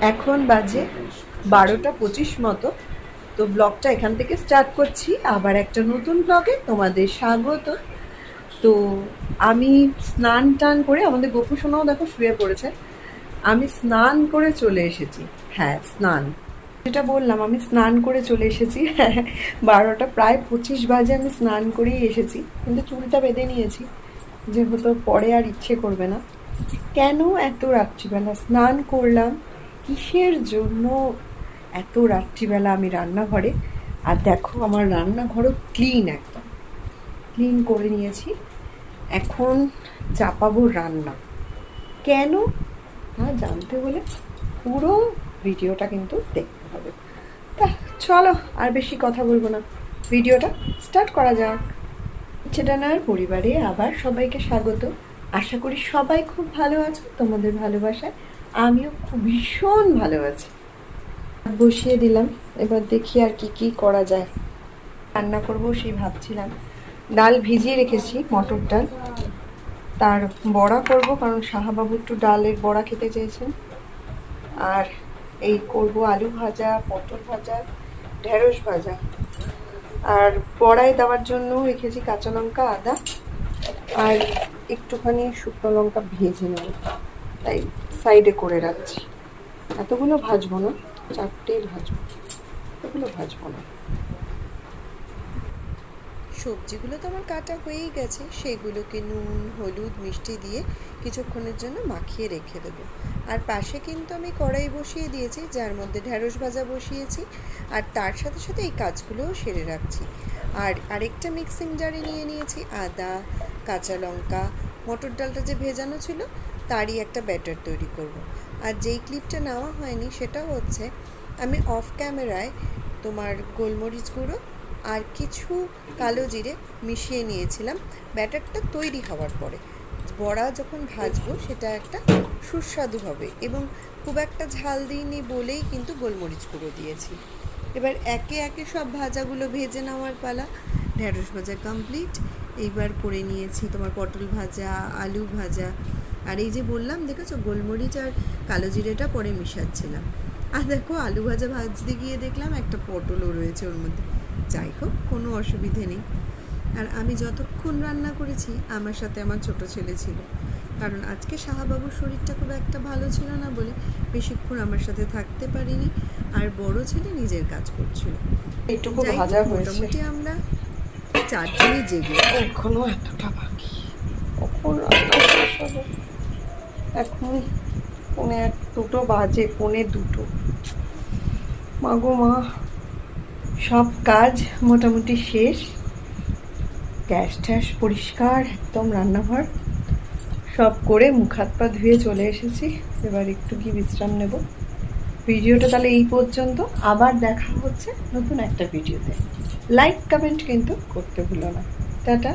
এখন বাজে বারোটা পঁচিশ মতো। তো ব্লগটা এখান থেকে স্টার্ট করছি। আবার একটা নতুন ব্লগে তোমাদের স্বাগত। তো আমি স্নান টান করে, আমাদের গোপু সোনাও দেখো শুয়ে পড়েছে। আমি স্নান করে চলে এসেছি। হ্যাঁ স্নান। যেটা বললাম, আমি স্নান করে চলে এসেছি। বারোটা প্রায় পঁচিশ বাজে আমি স্নান করেই এসেছি। কিন্তু চুলটা বেঁধে নিয়েছি। যেহেতু পরে আর ইচ্ছে করবে না। কেন এত রাত্রিবেলা স্নান করলাম? কিসের জন্য এত রাত্রিবেলা আমি রান্নাঘরে? আর দেখো, আমার রান্নাঘরও ক্লিন একদম। ক্লিন করে নিয়েছি। এখন চাপাবো রান্না। কেন? তা জানতে হলে পুরো ভিডিওটা কিন্তু দেখতে হবে। তা, চলো, আর বেশি কথা বলব না। ভিডিওটা স্টার্ট করা যাক। চেটানার পরিবারে আবার সবাইকে স্বাগত। আশা করি সবাই খুব ভালো আছো, তোমাদের ভালোবাসায়। আমিও খুব ভীষণ ভালো আছি বসিয়ে দিলাম, এবার দেখি আর কি কি করা যায়। রান্না করব সেই ভাবছিলাম। ডাল ভিজিয়ে রেখেছি, মটর ডাল। তার বড়া করব, কারণ সাহাবাবু একটু ডালের বড়া খেতে চেয়েছেন। আর এই করব আলু ভাজা, পটল ভাজা, ঢেঁড়স ভাজা। আর বড়ায় দেওয়ার জন্য রেখেছি কাঁচা লঙ্কা, আদা। আর একটুখানি শুকনো লঙ্কা ভেজে নেব। তাই সাইডে করে রাখছি। এতগুলো ভাজবো না চারটেই ভাজবো। এতগুলো ভাজবো না। সবজিগুলো তো আমার কাটা হয়েই গেছে, সেগুলোকে নুন, হলুদ, মিষ্টি দিয়ে কিছুক্ষণের জন্য মাখিয়ে রেখে দেবো। আর পাশে কিন্তু আমি কড়াই বসিয়ে দিয়েছি, যার মধ্যে ঢ্যাঁড়স ভাজা বসিয়েছি, আর তার সাথে সাথে এই কাজগুলোও সেরে রাখছি। আর আরেকটা মিক্সিং জারে নিয়ে নিয়েছি, আদা, কাঁচা লঙ্কা, মটর ডালটা যে ভেজানো ছিল তারই একটা ব্যাটার তৈরি করব। আর যেই ক্লিপটা নেওয়া হয়নি সেটা হচ্ছে, আমি অফ ক্যামেরায় তোমার গোলমরিচ গুঁড়ো আর কিছু কালো জিরে মিশিয়ে নিয়েছিলাম। ব্যাটারটা তৈরি হওয়ার পরে বড়া যখন ভাজবো সেটা একটা সুস্বাদু হবে এবং খুব একটা ঝাল দিইনি বলেই কিন্তু গোলমরিচ গুঁড়ো দিয়েছি। এবার একে একে সব ভাজাগুলো ভেজে নেওয়ার পালা। ঢ্যাঁড়স ভাজা কমপ্লিট এইবার করে নিয়েছি তোমার পটল ভাজা, আলু ভাজা। আর এই যে বললাম দেখেছ? গোলমরিচ আর কালো জিরেটা পরে মিশাচ্ছিলাম। আর দেখো আলু ভাজা ভাজতে গিয়ে দেখলাম একটা পটলও রয়েছে ওর মধ্যে। যাই হোক কোনো অসুবিধে নেই। আর আমি যতক্ষণ রান্না করেছি আমার সাথে আমার ছোট ছেলে ছিল। কারণ আজকে সাহাবাবুর শরীরটা খুব একটা ভালো ছিল না বলে বেশিক্ষণ আমার সাথে থাকতে পারিনি আর বড় ছেলে নিজের কাজ করছিল। মোটামুটি আমরা চারজনই জেগে। এখনও এতটা বাকি। কখন রান্না এখন পৌনে এক, দুটো বাজে, পৌনে দুটো। মাগো মা, সব কাজ মোটামুটি শেষ। গ্যাস ট্যাস পরিষ্কার, একদম রান্নাঘর। সব করে মুখ হাত পা ধুয়ে চলে এসেছি। এবার একটু কি বিশ্রাম নেব। ভিডিওটা তাহলে এই পর্যন্ত। আবার দেখা হচ্ছে নতুন একটা ভিডিওতে। লাইক, কমেন্ট কিন্তু করতে ভুলো না। টাটা।